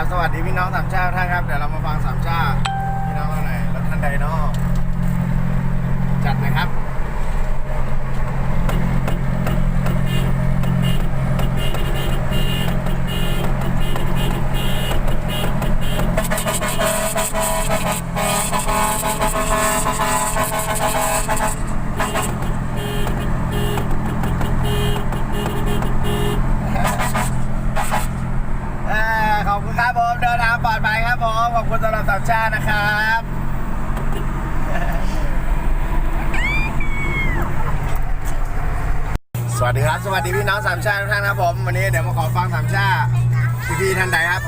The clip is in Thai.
ครับสวัสดีพี่น้องสามชาติท่านครับเดี๋ยวเรามาฟังสามชาติพี่น้องเราหน่อยรถท่านใดนอกจัดเลยครับ เอ่อขอบ ครับผมเดินทางปลอดภัยครับผมขอบคุณสำหรับสามชาตินะครับสวัสดีครับ สวัสดีพี่น้องสามชาติทุกท่านครับผม วันนี้เดี๋ยวมาขอฟังสามชาติพี่ๆท่านใดครับ